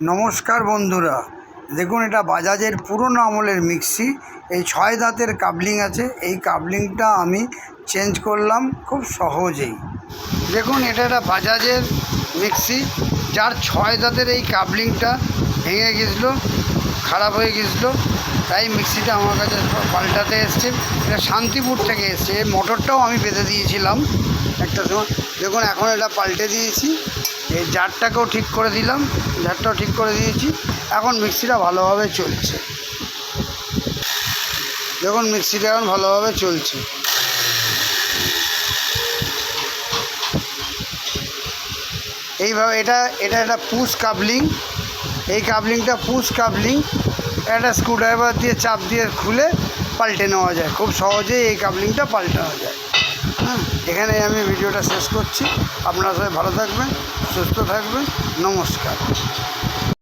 নমস্কার বন্ধুরা। দেখুন, এটা বাজাজের পুরনো আমলের মিক্সি। এই ছয় দাঁতের কাবলিং আছে। এই কাবলিংটা আমি চেঞ্জ করলাম খুব সহজেই। দেখুন, এটা একটা বাজাজের মিক্সি। যার ছয় দাঁতের এই কাবলিংটা ভেঙে গেছিল, খারাপ হয়ে গেছিল। তাই মিক্সিটা আমার কাছে পাল্টাতে এসছে। এটা শান্তিপুর থেকে এসছে। মোটরটাও আমি বেঁধে দিয়েছিলাম। একটা সময়। দেখুন, এখন এটা পাল্টে দিয়েছি। এই জারটাকেও ঠিক করে দিলাম। জারটাও ঠিক করে দিয়েছি। এখন মিক্সিটা ভালোভাবে চলছে। দেখুন, মিক্সিটা এখন ভালোভাবে চলছে। এইভাবে এটা এটা একটা পুশ কাবলিং। এই কাবলিংটা পুশ কাবলিং। একটা স্ক্রুড্রাইভার দিয়ে, চাপ দিয়ে খুলে পাল্টে নেওয়া যায়। খুব সহজেই এই কাবলিংটা পাল্টানো যায়। হ্যাঁ এখানে আমি ভিডিওটা শেষ করছি। আপনারা সবাই ভালো থাকবেন সুস্থ থাকবেন। নমস্কার।